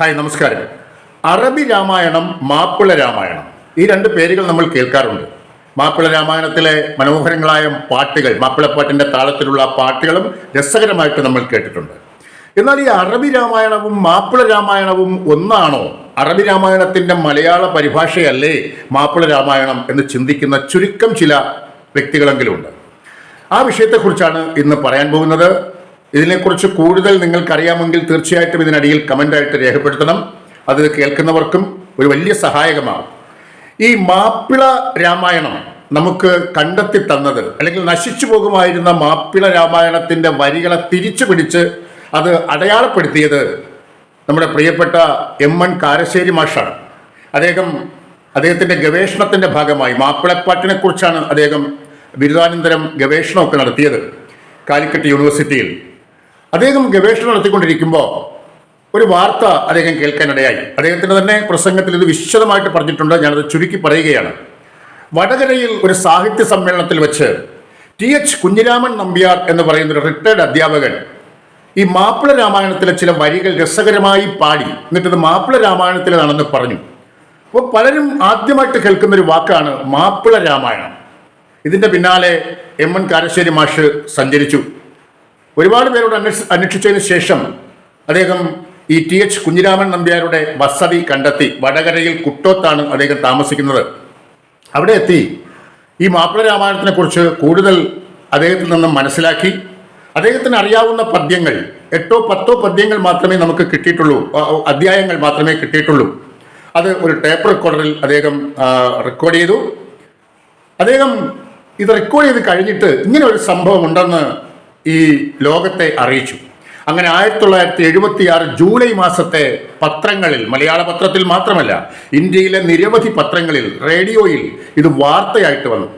Hi നമസ്കാരം. അറബി രാമായണം മാപ്പിള രാമായണം. ഈ രണ്ട് പേരുകൾ നമ്മൾ കേൾക്കാറുണ്ട്. മാപ്പിള രാമായണത്തിലെ മനോഹരങ്ങളായ പാട്ടുകൾ മാപ്പിളപ്പാട്ടിന്റെ താളത്തിലുള്ള പാട്ടുകളും രസകരമായിട്ട് നമ്മൾ കേട്ടിട്ടുണ്ട്. എന്നാൽ ഈ അറബി രാമായണവും മാപ്പിള രാമായണവും ഒന്നാണോ? അറബി രാമായണത്തിന്റെ മലയാള പരിഭാഷയല്ലേ മാപ്പിള രാമായണം എന്ന് ചിന്തിക്കുന്ന ചുരുക്കം ചില വ്യക്തികളെങ്കിലുമുണ്ട് ആ വിഷയത്തെക്കുറിച്ചാണ് ഇന്ന് പറയാൻ പോകുന്നത്. ഇതിനെക്കുറിച്ച് കൂടുതൽ നിങ്ങൾക്കറിയാമെങ്കിൽ തീർച്ചയായിട്ടും ഇതിനടിയിൽ കമന്റായിട്ട് രേഖപ്പെടുത്തണം. അത് കേൾക്കുന്നവർക്കും ഒരു വലിയ സഹായകമാകും ഈ മാപ്പിള രാമായണം നമുക്ക് കണ്ടെത്തി തന്നത് അല്ലെങ്കിൽ നശിച്ചു പോകുമായിരുന്ന മാപ്പിള രാമായണത്തിന്റെ വരികളെ തിരിച്ചു പിടിച്ച് അത് അടയാളപ്പെടുത്തിയത് നമ്മുടെ പ്രിയപ്പെട്ട എം എൻ കാരശ്ശേരി മാഷാണ്. അദ്ദേഹം അദ്ദേഹത്തിന്റെ ഗവേഷണത്തിന്റെ ഭാഗമായി മാപ്പിളപ്പാട്ടിനെ കുറിച്ചാണ് അദ്ദേഹം ബിരുദാനന്തരം ഗവേഷണമൊക്കെ നടത്തിയത്. കാലിക്കറ്റ് യൂണിവേഴ്സിറ്റിയിൽ. അദ്ദേഹം ഗവേഷണം നടത്തിക്കൊണ്ടിരിക്കുമ്പോൾ ഒരു വാർത്ത അദ്ദേഹം കേൾക്കാനിടയായി. അദ്ദേഹത്തിന്റെ തന്നെ പ്രസംഗത്തിൽ ഇത് വിശദമായിട്ട് പറഞ്ഞിട്ടുണ്ട്. ഞാനത് ചുരുക്കി പറയുകയാണ്. വടകരയിൽ ഒരു സാഹിത്യ സമ്മേളനത്തിൽ വെച്ച് ടി എച്ച് കുഞ്ഞിരാമൻ നമ്പ്യാർ എന്ന് പറയുന്ന ഒരു റിട്ടയർഡ് അധ്യാപകൻ ഈ മാപ്പിള രാമായണത്തിലെ ചില വരികൾ രസകരമായി പാടി. എന്നിട്ട് മാപ്പിള രാമായണത്തിലാണെന്ന് പറഞ്ഞു. അപ്പോൾ പലരും ആദ്യമായിട്ട് കേൾക്കുന്ന ഒരു വാക്കാണ് മാപ്പിള രാമായണം. ഇതിന്റെ പിന്നാലെ എം എൻ കാരശ്ശേരി മാഷ് സഞ്ചരിച്ചു. ഒരുപാട് പേരോട് അന്വേഷ അന്വേഷിച്ചതിന് ശേഷം അദ്ദേഹം ഈ ടി എച്ച് കുഞ്ഞിരാമൻ നമ്പ്യാരുടെ വസതി കണ്ടെത്തി. വടകരയിൽ കുട്ടോത്താണ് അദ്ദേഹം താമസിക്കുന്നത്. അവിടെ എത്തി ഈ മാപ്പിള രാമായണത്തിനെ കുറിച്ച് കൂടുതൽ അദ്ദേഹത്തിൽ നിന്നും മനസ്സിലാക്കി. അദ്ദേഹത്തിന് അറിയാവുന്ന പദ്യങ്ങൾ എട്ടോ പത്തോ പദ്യങ്ങൾ മാത്രമേ നമുക്ക് കിട്ടിയിട്ടുള്ളൂ. അധ്യായങ്ങൾ മാത്രമേ കിട്ടിയിട്ടുള്ളൂ. അത് ഒരു ടേപ്പ് റെക്കോർഡറിൽ അദ്ദേഹം റെക്കോർഡ് ചെയ്തു. അദ്ദേഹം ഇത് റെക്കോർഡ് ചെയ്ത് കഴിഞ്ഞിട്ട് ഇങ്ങനെ ഒരു സംഭവം ഉണ്ടെന്ന് ഈ ലോകത്തെ അറിയിച്ചു. അങ്ങനെ ആയിരത്തി തൊള്ളായിരത്തി എഴുപത്തി ആറ് ജൂലൈ മാസത്തെ പത്രങ്ങളിൽ മലയാള പത്രത്തിൽ മാത്രമല്ല ഇന്ത്യയിലെ നിരവധി പത്രങ്ങളിൽ റേഡിയോയിൽ ഇത് വാർത്തയായിട്ട് വന്നു.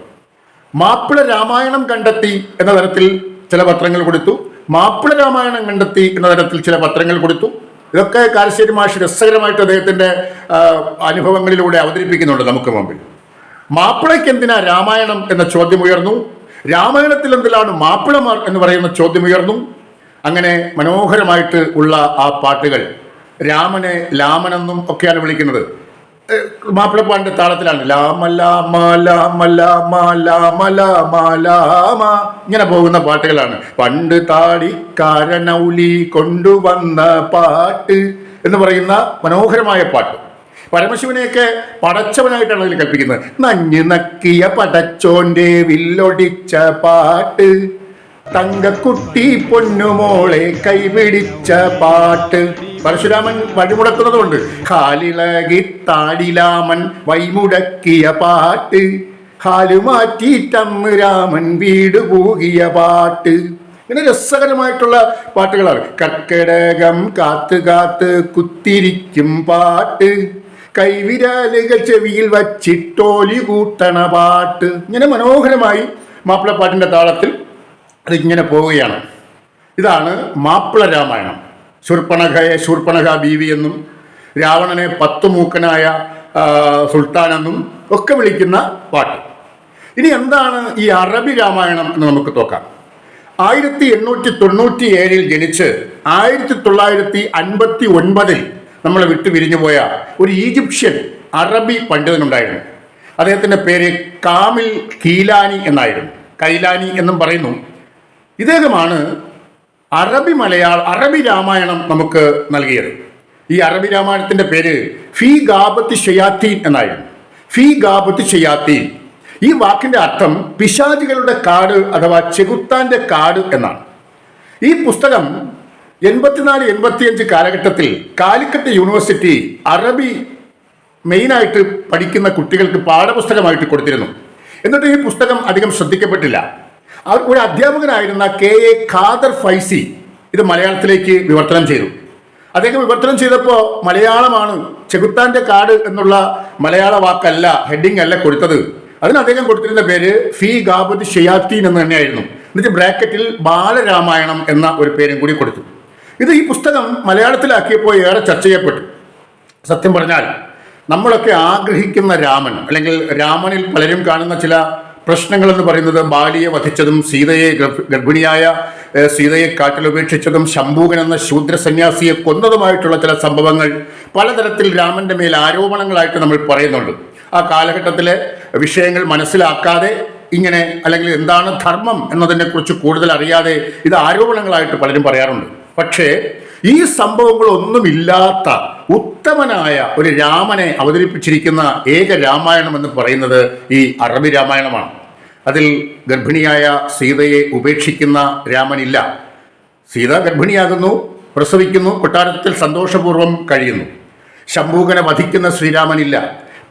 മാപ്പിള രാമായണം കണ്ടെത്തി എന്ന തരത്തിൽ ചില പത്രങ്ങൾ കൊടുത്തു. മാപ്പിള രാമായണം കണ്ടെത്തി എന്ന തരത്തിൽ ചില പത്രങ്ങൾ കൊടുത്തു. ഇതൊക്കെ കാരശ്ശേരി മാഷ് രസകരമായിട്ട് അദ്ദേഹത്തിന്റെ അനുഭവങ്ങളിലൂടെ അവതരിപ്പിക്കുന്നുണ്ട് നമുക്ക് മുമ്പിൽ. മാപ്പിളയ്ക്ക് എന്തിനാ രാമായണം എന്ന ചോദ്യം ഉയർന്നു? രാമായണത്തിൽ എന്തിലാണ് മാപ്പിളമാർ എന്ന് പറയുന്ന ചോദ്യം ഉയർന്നു. അങ്ങനെ മനോഹരമായിട്ട് ഉള്ള ആ പാട്ടുകൾ രാമനെ ലാമനെന്നും ഒക്കെയാണ് വിളിക്കുന്നത്. മാപ്പിളപ്പാടിന്റെ താളത്തിലാണ്. ലാമ ലാമ ലാമ ലാമ ലാമ ലാമ ലാമ. ഇങ്ങനെ പോകുന്ന പാട്ടുകളാണ്. പണ്ട് താടിക്കാരനൗലി കൊണ്ടുവന്ന പാട്ട് എന്ന് പറയുന്ന മനോഹരമായ പാട്ട്. പരമശിവനെയൊക്കെ പടച്ചവനായിട്ടാണ് അതിൽ കൽപ്പിക്കുന്നത്. നഞ്ഞു നക്കിയ പടച്ചോന്റെ വില്ലൊടിച്ച പാട്ട്. തങ്കക്കുട്ടി പൊന്നുമോളെ കൈപിടിച്ച പാട്ട്. പരശുരാമൻ വഴിമുടക്കുന്നതുകൊണ്ട് കാലിളകി താടിലാമൻ വൈമുടക്കിയ പാട്ട്. കാലുമാറ്റി മാറ്റിയിട്ടന്ന് രാമൻ വീട് പൂകിയ പാട്ട്. ഇങ്ങനെ രസകരമായിട്ടുള്ള പാട്ടുകളാണ്. കർക്കിടകം കാത്തു കാത്ത് കുത്തിരിക്കും പാട്ട്. കൈവിരലുകൾ ചെവിയിൽ വച്ചിട്ടോലി കൂട്ടണ പാട്ട്. ഇങ്ങനെ മനോഹരമായി മാപ്പിളപ്പാട്ടിന്റെ താളത്തിൽ അതിങ്ങനെ പോവുകയാണ്. ഇതാണ് മാപ്പിള രാമായണം. ശൂർപ്പണഖയെ ശൂർപ്പണഖ ബീവി എന്നും രാവണനെ പത്തുമൂക്കനായ മൂക്കനായ സുൽത്താൻ എന്നും ഒക്കെ വിളിക്കുന്ന പാട്ട്. ഇനി എന്താണ് ഈ അറബി രാമായണം എന്ന് നമുക്ക് നോക്കാം. ആയിരത്തി എണ്ണൂറ്റി തൊണ്ണൂറ്റി ഏഴിൽ ജനിച്ച് ആയിരത്തി തൊള്ളായിരത്തി അൻപത്തി ഒൻപതിൽ നമ്മളെ വിട്ടു പിരിഞ്ഞുപോയ ഒരു ഈജിപ്ഷ്യൻ അറബി പണ്ഡിതനുണ്ടായിരുന്നു. അദ്ദേഹത്തിന്റെ പേര് കാമിൽ കീലാനി എന്നായിരുന്നു. കൈലാനി എന്നും പറയുന്നു. ഇദ്ദേഹമാണ് അറബി മലയാള അറബി രാമായണം നമുക്ക് നൽകിയത്. ഈ അറബി രാമായണത്തിന്റെ പേര് ഫി ഗാബത്ത് ഷയാത്തീൻ എന്നായിരുന്നു. ഫി ഗാബത്ത് ഷയാത്തീൻ ഈ വാക്കിന്റെ അർത്ഥം പിശാചികളുടെ കാട് അഥവാ ചെകുത്താന്റെ കാട് എന്നാണ്. ഈ പുസ്തകം എൺപത്തിനാല് എൺപത്തിയഞ്ച് കാലഘട്ടത്തിൽ കാലിക്കറ്റ് യൂണിവേഴ്സിറ്റി അറബി മെയിനായിട്ട് പഠിക്കുന്ന കുട്ടികൾക്ക് പാഠപുസ്തകമായിട്ട് കൊടുത്തിരുന്നു. എന്നിട്ട് ഈ പുസ്തകം അധികം ശ്രദ്ധിക്കപ്പെട്ടില്ല. അവർ ഒരു അധ്യാപകനായിരുന്ന കെ എ ഖാദർ ഫൈസി ഇത് മലയാളത്തിലേക്ക് വിവർത്തനം ചെയ്തു. അദ്ദേഹം വിവർത്തനം ചെയ്തപ്പോൾ മലയാളമാണ് ചെകുത്താന്റെ കാട് എന്നുള്ള മലയാള വാക്കല്ല ഹെഡിങ് അല്ല കൊടുത്തത്. അതിന് അദ്ദേഹം കൊടുത്തിരുന്ന പേര് ഫി ഗാബത്ത് ഷിയാത്തീൻ എന്ന് തന്നെയായിരുന്നു. എന്നിട്ട് ബ്രാക്കറ്റിൽ ബാലരാമായണം എന്ന ഒരു പേരും കൂടി കൊടുത്തു. ഇത് ഈ പുസ്തകം മലയാളത്തിലാക്കിയപ്പോൾ ഏറെ ചർച്ച ചെയ്യപ്പെട്ടു. സത്യം പറഞ്ഞാൽ നമ്മളൊക്കെ ആഗ്രഹിക്കുന്ന രാമൻ അല്ലെങ്കിൽ രാമനിൽ പലരും കാണുന്ന ചില പ്രശ്നങ്ങൾ എന്ന് പറയുന്നത് ബാലിയെ വധിച്ചതും സീതയെ ഗർഭിണിയായ സീതയെ കാട്ടിലുപേക്ഷിച്ചതും ശംഭൂകൻ എന്ന ശൂദ്ര സന്യാസിയെ കൊന്നതുമായിട്ടുള്ള ചില സംഭവങ്ങൾ പലതരത്തിൽ രാമന്റെ മേൽ ആരോപണങ്ങളായിട്ട് നമ്മൾ പറയുന്നുണ്ട്. ആ കാലഘട്ടത്തിലെ വിഷയങ്ങൾ മനസ്സിലാക്കാതെ ഇങ്ങനെ അല്ലെങ്കിൽ എന്താണ് ധർമ്മം എന്നതിനെക്കുറിച്ച് കൂടുതൽ അറിയാതെ ഇത് ആരോപണങ്ങളായിട്ട് പലരും പറയാറുണ്ട്. പക്ഷേ ഈ സംഭവങ്ങളൊന്നുമില്ലാത്ത ഉത്തമനായ ഒരു രാമനെ അവതരിപ്പിച്ചിരിക്കുന്ന ഏക രാമായണം എന്ന് പറയുന്നത് ഈ അറബി രാമായണമാണ്. അതിൽ ഗർഭിണിയായ സീതയെ ഉപേക്ഷിക്കുന്ന രാമനില്ല. സീത ഗർഭിണിയാകുന്നു പ്രസവിക്കുന്നു കൊട്ടാരത്തിൽ സന്തോഷപൂർവം കഴിയുന്നു. ശംഭൂകനെ വധിക്കുന്ന ശ്രീരാമനില്ല.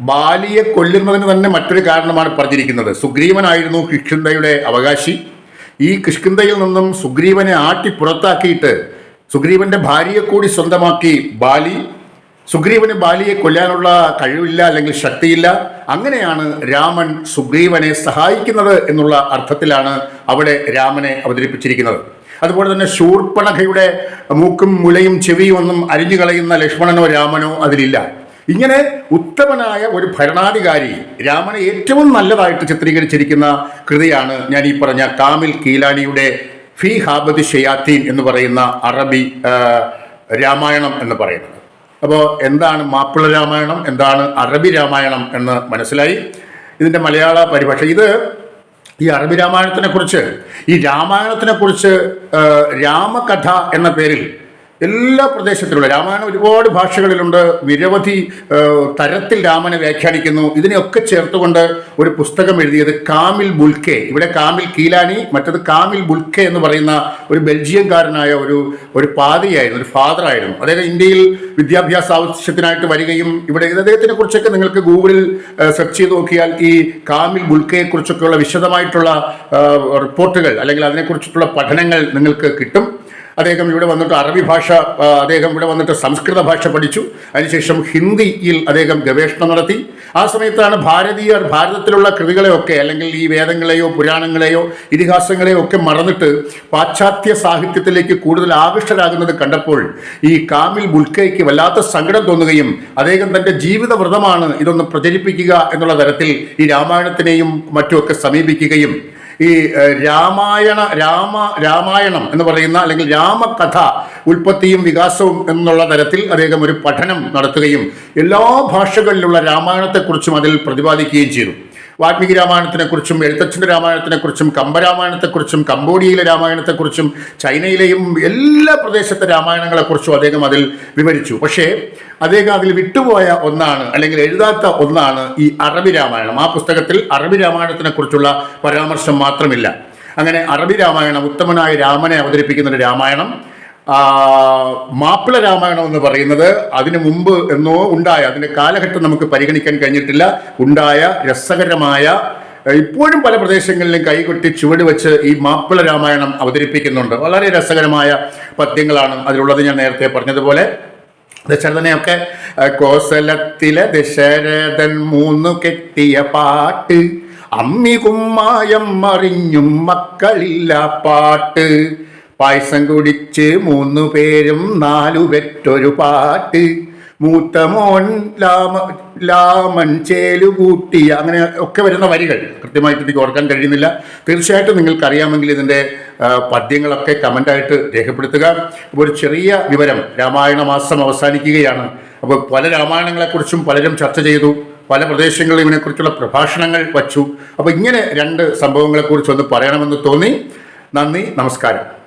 ബാലിയെ കൊല്ലുന്നതിന് തന്നെ മറ്റൊരു കാരണമാണ് പറഞ്ഞിരിക്കുന്നത്. സുഗ്രീവനായിരുന്നു കിഷ്കിന്ധയുടെ അവകാശി. ഈ കിഷ്കിന്ധയിൽ നിന്നും സുഗ്രീവനെ ആട്ടി പുറത്താക്കിയിട്ട് സുഗ്രീവന്റെ ഭാര്യയെ കൂടി സ്വന്തമാക്കി ബാലി. സുഗ്രീവന് ബാലിയെ കൊല്ലാനുള്ള കഴിവില്ല അല്ലെങ്കിൽ ശക്തിയില്ല. അങ്ങനെയാണ് രാമൻ സുഗ്രീവനെ സഹായിക്കുന്നത് എന്നുള്ള അർത്ഥത്തിലാണ് അവിടെ രാമനെ അവതരിപ്പിച്ചിരിക്കുന്നത്. അതുപോലെ തന്നെ ശൂർപ്പണഖയുടെ മൂക്കും മുലയും ചെവിയും ഒന്നും അരിഞ്ഞു കളയുന്ന ലക്ഷ്മണനോ രാമനോ അതിലില്ല. ഇങ്ങനെ ഉത്തമനായ ഒരു ഭരണാധികാരി രാമനെ ഏറ്റവും നല്ലതായിട്ട് ചിത്രീകരിച്ചിരിക്കുന്ന കൃതിയാണ് ഞാൻ ഈ പറഞ്ഞ കാമിൽ കീലാനിയുടെ ഫി ഹാബദ് ഷെയാത്തീൻ എന്ന് പറയുന്ന അറബി രാമായണം എന്ന് പറയുന്നത്. അപ്പോൾ എന്താണ് മാപ്പിള രാമായണം എന്താണ് അറബി രാമായണം എന്ന് മനസ്സിലായി. ഇതിന്റെ മലയാള പരിഭാഷ ഇത് ഈ അറബി രാമായണത്തിനെ കുറിച്ച് ഈ രാമായണത്തിനെ കുറിച്ച് രാമകഥ എന്ന പേരിൽ എല്ലാ പ്രദേശത്തിലുള്ള രാമായണം ഒരുപാട് ഭാഷകളിലുണ്ട്. നിരവധി തരത്തിൽ രാമനെ വ്യാഖ്യാനിക്കുന്നു. ഇതിനെയൊക്കെ ചേർത്തുകൊണ്ട് ഒരു പുസ്തകം എഴുതിയത് കാമിൽ ബുൽക്കെ. ഇവിടെ കാമിൽ കീലാനി മറ്റത് കാമിൽ ബുൽക്കെ എന്ന് പറയുന്ന ഒരു ബെൽജിയംകാരനായ ഒരു ഒരു പാതിയായിരുന്നു ഒരു ഫാദറായിരുന്നു. അതായത് ഇന്ത്യയിൽ വിദ്യാഭ്യാസ ആവശ്യത്തിനായിട്ട് വരികയും ഇവിടെ അദ്ദേഹത്തിനെ കുറിച്ചൊക്കെ നിങ്ങൾക്ക് ഗൂഗിളിൽ സെർച്ച് ചെയ്ത് നോക്കിയാൽ ഈ കാമിൽ ബുൽക്കയെ കുറിച്ചൊക്കെയുള്ള വിശദമായിട്ടുള്ള റിപ്പോർട്ടുകൾ അല്ലെങ്കിൽ അതിനെക്കുറിച്ചിട്ടുള്ള പഠനങ്ങൾ നിങ്ങൾക്ക് കിട്ടും. അദ്ദേഹം ഇവിടെ വന്നിട്ട് അറബി ഭാഷ അദ്ദേഹം ഇവിടെ വന്നിട്ട് സംസ്കൃത ഭാഷ പഠിച്ചു. അതിനുശേഷം ഹിന്ദിയിൽ അദ്ദേഹം ഗവേഷണം നടത്തി. ആ സമയത്താണ് ഭാരതീയർ ഭാരതത്തിലുള്ള കൃതികളെയൊക്കെ അല്ലെങ്കിൽ ഈ വേദങ്ങളെയോ പുരാണങ്ങളെയോ ഇതിഹാസങ്ങളെയോ ഒക്കെ മറന്നിട്ട് പാശ്ചാത്യ സാഹിത്യത്തിലേക്ക് കൂടുതൽ ആകൃഷ്ടരാകുന്നത് കണ്ടപ്പോൾ ഈ കാമിൽ ബുൽക്കയ്ക്ക് വല്ലാത്ത സങ്കടം തോന്നുകയും അദ്ദേഹം തന്റെ ജീവിത വ്രതമാണ് ഇതൊന്ന് പ്രചരിപ്പിക്കുക എന്നുള്ള തരത്തിൽ ഈ രാമായണത്തിനെയും മറ്റുമൊക്കെ സമീപിക്കുകയും ഈ രാമായണ രാമ രാമായണം എന്ന് പറയുന്ന അല്ലെങ്കിൽ രാമകഥ ഉൽപ്പത്തിയും വികാസവും എന്നുള്ള തരത്തിൽ അദ്ദേഹം ഒരു പഠനം നടത്തുകയും എല്ലാ ഭാഷകളിലുള്ള രാമായണത്തെക്കുറിച്ചും അതിൽ പ്രതിപാദിക്കുകയും ചെയ്തു. വാൽമീകി രാമായണത്തിനെക്കുറിച്ചും എഴുത്തച്ഛന്റെ രാമായണത്തിനെക്കുറിച്ചും കമ്പരാമായണത്തെക്കുറിച്ചും കംബോഡിയയിലെ രാമായണത്തെക്കുറിച്ചും ചൈനയിലെയും എല്ലാ പ്രദേശത്തെ രാമായണങ്ങളെക്കുറിച്ചും അദ്ദേഹം അതിൽ വിവരിച്ചു. പക്ഷേ അദ്ദേഹം അതിൽ വിട്ടുപോയ ഒന്നാണ് അല്ലെങ്കിൽ എഴുതാത്ത ഒന്നാണ് ഈ അറബി രാമായണം. ആ പുസ്തകത്തിൽ അറബി രാമായണത്തിനെക്കുറിച്ചുള്ള പരാമർശം മാത്രമില്ല. അങ്ങനെ അറബി രാമായണം ഉത്തമനായ രാമനെ അവതരിപ്പിക്കുന്ന ഒരു രാമായണം. മാപ്പിള രാമായണം എന്ന് പറയുന്നത് അതിനു മുമ്പ് എന്നോ ഉണ്ടായ അതിന്റെ കാലഘട്ടം നമുക്ക് പരിഗണിക്കാൻ കഴിഞ്ഞിട്ടില്ല. ഉണ്ടായ രസകരമായ ഇപ്പോഴും പല പ്രദേശങ്ങളിലും കൈകൊട്ടി ചുവട് വെച്ച് ഈ മാപ്പിള രാമായണം അവതരിപ്പിക്കുന്നുണ്ട്. വളരെ രസകരമായ പദ്യങ്ങളാണ് അതിലുള്ളത് ഞാൻ നേരത്തെ പറഞ്ഞതുപോലെ. ദശരഥനെയൊക്കെ കോസലത്തിലെ ദശരഥൻ മൂന്നു കെട്ടിയ പാട്ട് അമ്മി കുമ്മായം മറിഞ്ഞും മക്കളില്ല പാട്ട്. പായസം കുടിച്ച് മൂന്നു പേരും നാലു പെറ്റൊരു പാട്ട്. മൂത്ത മോൻ ലാമ ലാമൻ ചേലു കൂട്ടി. അങ്ങനെ ഒക്കെ വരുന്ന വരികൾ. കൃത്യമായിട്ട് എനിക്ക് ഓർക്കാൻ കഴിയുന്നില്ല. തീർച്ചയായിട്ടും നിങ്ങൾക്കറിയാമെങ്കിൽ ഇതിന്റെ പദ്യങ്ങളൊക്കെ കമന്റായിട്ട് രേഖപ്പെടുത്തുക. ഒരു ചെറിയ വിവരം. രാമായണ മാസം അവസാനിക്കുകയാണ്. അപ്പോൾ പല രാമായണങ്ങളെക്കുറിച്ചും പലരും ചർച്ച ചെയ്തു. പല പ്രദേശങ്ങളിൽ ഇതിനെക്കുറിച്ചുള്ള പ്രഭാഷണങ്ങൾ വച്ചു. അപ്പോൾ ഇങ്ങനെ രണ്ട് സംഭവങ്ങളെക്കുറിച്ച് ഒന്ന് പറയണമെന്ന് തോന്നി. നന്ദി നമസ്കാരം.